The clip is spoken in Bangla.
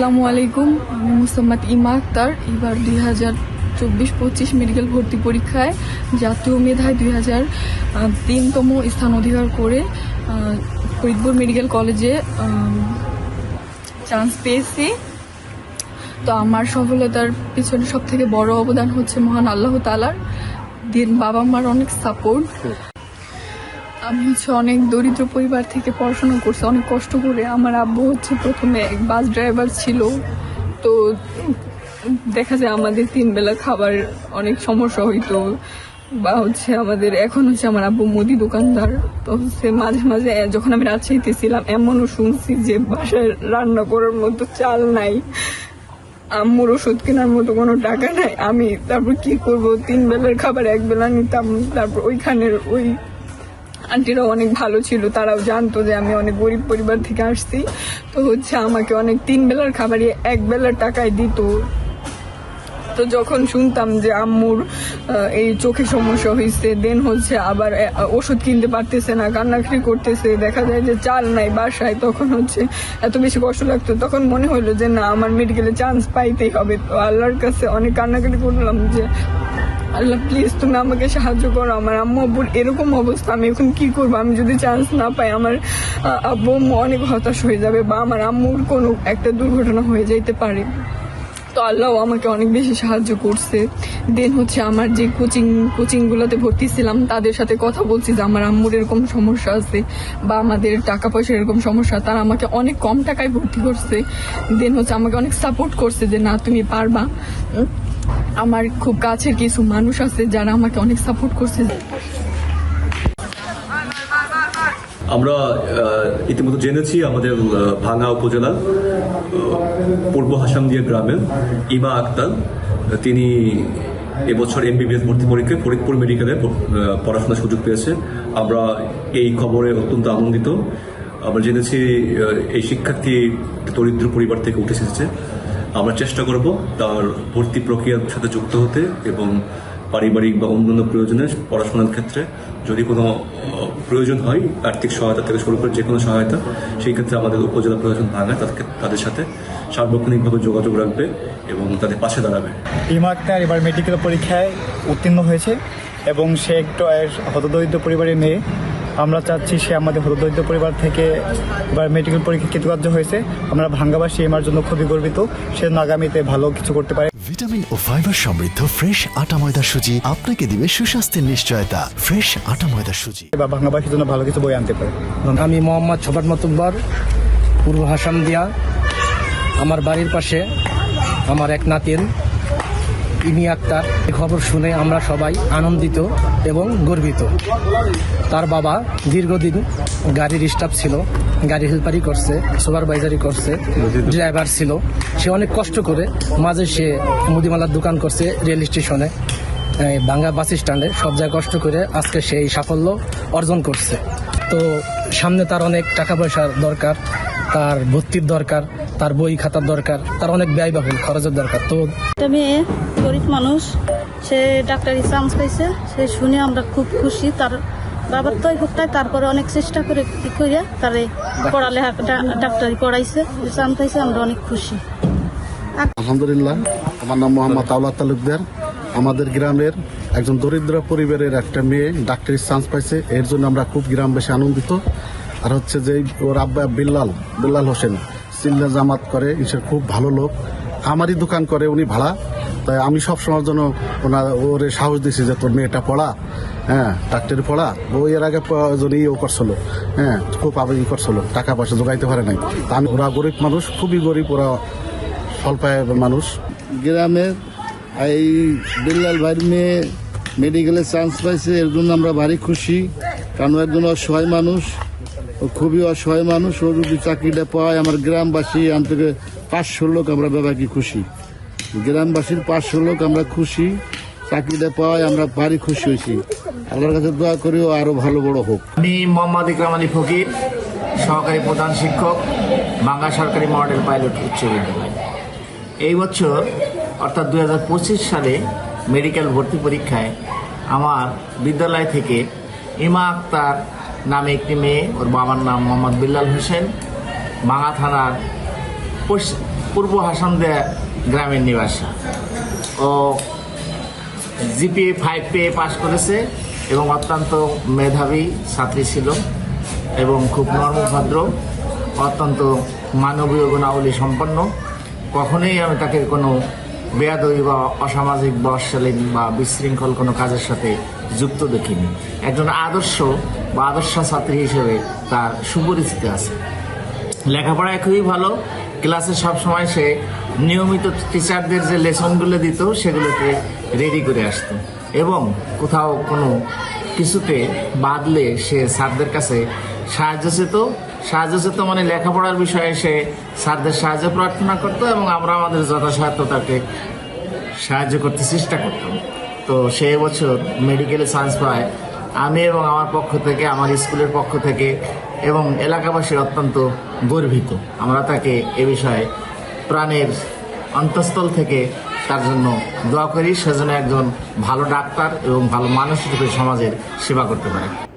আসসালামু আলাইকুম আমি মুসাম্মদ ইমা আক্তার এবার দুই হাজার চব্বিশ পঁচিশ মেডিকেল ভর্তি পরীক্ষায় জাতীয় মেধায় দুই হাজার তিনতম স্থান অধিকার করে ফরিদপুর মেডিকেল কলেজে চান্স পেয়েছি। তো আমার সফলতার পিছনে সব থেকে বড় অবদান হচ্ছে মহান আল্লাহ তালার দিন বাবা মার অনেক সাপোর্ট আমি হচ্ছে অনেক দরিদ্র পরিবার থেকে পড়াশোনা করছি, অনেক কষ্ট করে। আমার আব্বু হচ্ছে প্রথমে এক বাস ড্রাইভার ছিল। তো দেখা যায় আমাদের তিন বেলা খাবার অনেক সমস্যা হইতো। বা হচ্ছে আমাদের, এখন হচ্ছে আমার আব্বু মুদি দোকানদার। তো হচ্ছে মাঝে মাঝে যখন আমি রাজশাহীতে ছিলাম এমনও শুনছি যে বাসায় রান্না করার মতো চাল নাই। আম্মুর ওষুধ কেনার মতো কোনো টাকা নাই। আমি তারপর কি করব? তিন বেলার খাবার, এক বেলা নিতাম। তারপর ওইখানের ওই আন্টিরাও অনেক ভালো ছিল, তারাও জানতো যে আমি অনেক গরিব পরিবার থেকে আসছি। তো হচ্ছে আমাকে অনেক তিন বেলার খাবারই এক বেলার টাকায় দিত। তো যখন শুনতাম যে আম্মুর এই চোখে সমস্যা হয়েছে দেন হচ্ছে আবার ওষুধ কিনতে পারতেছে না, কান্নাকাটি করতেছে, দেখা যায় যে চাল নাই বাসায়, তখন হচ্ছে এত বেশি কষ্ট লাগতো। তখন মনে হলো যে না, আমার মেডিকেলে চান্স পাইতেই হবে। তো আল্লাহর কাছে অনেক কান্নাকাটি করলাম যে আল্লাহ প্লিজ তুমি আমাকে সাহায্য করো, আমার আম্মু, আব্বুর এরকম অবস্থা, আমি এখন কি করব? আমি যদি চান্স না পাই, আমার আব্বু, আম্মু অনেক হতাশ হয়ে যাবে বা আমার আম্মুর কোনো একটা দুর্ঘটনা হয়ে যাইতে পারে। তো আল্লাহ আমাকে অনেক বেশি সাহায্য করছে। দেন হচ্ছে আমার যে কোচিং কোচিং গুলোতে ভর্তি ছিলাম তাদের সাথে কথা বলছি যে আমার আম্মুর এরকম সমস্যা আছে বা আমাদের টাকা পয়সা এরকম সমস্যা, তারা আমাকে অনেক কম টাকায় ভর্তি করছে। দেন হচ্ছে আমাকে অনেক সাপোর্ট করছে যে, না, তুমি পারবা। আমার খুব কাছের কিছু মানুষ আছে যারা আমাকে অনেক সাপোর্ট করছে। আমরা ইতিমধ্যে জেনেছি আমাদের ভাঙা উপজেলার পূর্ব হাসামদিয়া গ্রামের ইমা আক্তার। তিনি এবছর এমবিবিএস ভর্তি পরীক্ষায় ফরিদপুর মেডিকেলে পড়াশোনার সুযোগ পেয়েছে। আমরা এই খবরে অত্যন্ত আনন্দিত। আমরা জেনেছি এই শিক্ষার্থী দরিদ্র পরিবার থেকে উঠে এসেছে। আমরা চেষ্টা করব তার ভর্তি প্রক্রিয়ার সাথে যুক্ত হতে এবং পারিবারিক বা অন্যান্য প্রয়োজনে পড়াশোনার ক্ষেত্রে যদি কোনো প্রয়োজন হয়, আর্থিক সহায়তা থেকে শুরু করে যে কোনো সহায়তা, সেই ক্ষেত্রে আমাদের উপজেলা প্রশাসন ভাঙায় তাদেরকে তাদের সাথে সার্বক্ষণিকভাবে যোগাযোগ রাখবে এবং তাদের পাশে দাঁড়াবে। আক্তার এবার মেডিকেল পরীক্ষায় উত্তীর্ণ হয়েছে এবং সে একটু হতদরিদ্র পরিবারের মেয়ে। আমরা চাচ্ছি সে আমাদের হতদরিদ্র পরিবার থেকে এবার মেডিকেল পরীক্ষা কৃতকার্য হয়েছে। আমরা ভাঙ্গাবাসী এমার জন্য খুবই গর্বিত। সে আগামীতে ভালো কিছু করতে পারে। ভিটামিন ও ফাইবার সমৃদ্ধ ফ্রেশ আটা ময়দা সুজি আপনাকে দিবে সুস্বাস্থ্যের নিশ্চয়তা। ফ্রেশ আটা ময়দা সুজি। বা ভাঙ্গাবাসীর জন্য ভালো কিছু বই আনতে পারে। আমি মোহাম্মদ ছোবাট মতুব্বর পূর্ব হাসাম দিয়া। আমার বাড়ির পাশে আমার এক নাতিন। ইমি আক্তার খবর শুনে আমরা সবাই আনন্দিত এবং গর্বিত। তার বাবা দীর্ঘদিন গাড়ির স্টাফ ছিল, গাড়ি হেল্পারি করছে সুপারভাইজারি করছে ড্রাইভার ছিল। সে অনেক কষ্ট করে মাঝে সে মুদিমালার দোকান করছে রেল স্টেশনে বাঙ্গা বাস স্ট্যান্ডে। সব জায়গায় কষ্ট করে আজকে সেই সাফল্য অর্জন করছে। তো সামনে তার অনেক টাকা পয়সার দরকার, তার ভর্তির দরকার তার বই খাতার দরকার তার অনেক ব্যয়বহুল খরচের দরকার। তো একটা মেয়ে গরিব মানুষ সে ডাক্তারি চান্স পাইছে সে শুনে আমরা খুব খুশি। তার বাবার তো হোকটাই তারপরে অনেক চেষ্টা করে কি করিয়া তারে পড়ালেখা ডাক্তারি পড়াইছে চান্স পাইছে আমরা অনেক খুশি। আলহামদুলিল্লাহ আমার নাম মোহাম্মদ আউলা তালুকদার। আমাদের গ্রামের একজন দরিদ্র পরিবারের একটা মেয়ে ডাক্তারি চান্স পাইছে এর জন্য আমরা খুব গ্রামবাসী আনন্দিত। আর হচ্ছে যে ওর আব্বা বিল্লাল বিল্লাল হোসেন সিল্লা জামাত করে সে খুব ভালো লোক। আমারই দোকান করে, উনি ভাড়া। তাই আমি সব সময়ের জন্য ওনার ওরে সাহস দিছি যে তোর মেয়েটা পড়া হ্যাঁ ডাক্তারি পড়া। ও এর আগে প- ই ও করছিল হ্যাঁ খুব আবার ই করছিল, টাকা পয়সা জোগাইতে পারে নাই। আমি, ওরা গরিব মানুষ, খুবই গরিব, ওরা স্বল্পায় মানুষ। গ্রামের এই বিল্লাল ভাইয়ের মেয়ে মেডিকেলে চান্স পাইছে, এর জন্য আমরা ভারী খুশি। কারণ একজন অসহায় মানুষ। খুবই অসহায় মানুষ, ও যদি চাকরিটা পায়, আমার গ্রামবাসী আম থেকে পাঁচশো লোক আমরা ব্যাপারী খুশি। গ্রামবাসীর পাঁচশো লোক আমরা খুশি, চাকরিটা পাওয়ায় আমরা ভারী খুশি হয়েছি। আল্লাহর কাছে দোয়া করি ও আরও ভালো বড় হোক। আমি মোহাম্মদ ইকরাম আলী ফকির, সহকারী প্রধান শিক্ষক, বাংলা সরকারি মডেল পাইলট উচ্চ বিদ্যালয়। এই বছর, অর্থাৎ দু হাজার পঁচিশ সালে মেডিকেল ভর্তি পরীক্ষায় আমার বিদ্যালয় থেকে ইমা আক্তার নামে একটি মেয়ে, ওর বাবার নাম মোহাম্মদ বিল্লাল হোসেন। বাঙা থানার পূর্ব হাসানদিয়া গ্রামের নিবাসী। ও জিপিএ ফাইভ পেয়ে পাশ করেছে এবং অত্যন্ত মেধাবী ছাত্রী ছিল এবং খুব নর্মভদ্র অত্যন্ত মানবীয় গুণাবলী সম্পন্ন। কখনোই আমি তাকে কোনো বেয়াদবি বা অসামাজিক বা বা বিশৃঙ্খল কোনো কাজের সাথে যুক্ত দেখিনি। একজন আদর্শ বা আদর্শ ছাত্রী হিসেবে তার সুপরিচিতি আছে। লেখাপড়ায় খুবই ভালো। ক্লাসে সব সময় সে নিয়মিত টিচারদের যে লেসনগুলো দিত সেগুলোকে রেডি করে আসতো। এবং কোথাও কোনো কিছুতে বাদলে সে স্যারদের কাছে সাহায্য চেত সাহায্য মানে লেখাপড়ার বিষয়ে সে স্যারদের সাহায্য প্রার্থনা করতো এবং আমরা আমাদের যথাসাধ্য তাকে সাহায্য করতে চেষ্টা করতাম। তো সে বছর মেডিকেলে চান্স পায়। আমি এবং আমার পক্ষ থেকে, আমার স্কুলের পক্ষ থেকে এবং এলাকাবাসী অত্যন্ত গর্বিত। আমরা তাকে এ বিষয়ে প্রাণের অন্তঃস্থল থেকে তার জন্য দোয়া করি। সেজন্য একজন ভালো ডাক্তার এবং ভালো মানুষ হিসেবে সমাজের সেবা করতে পারে।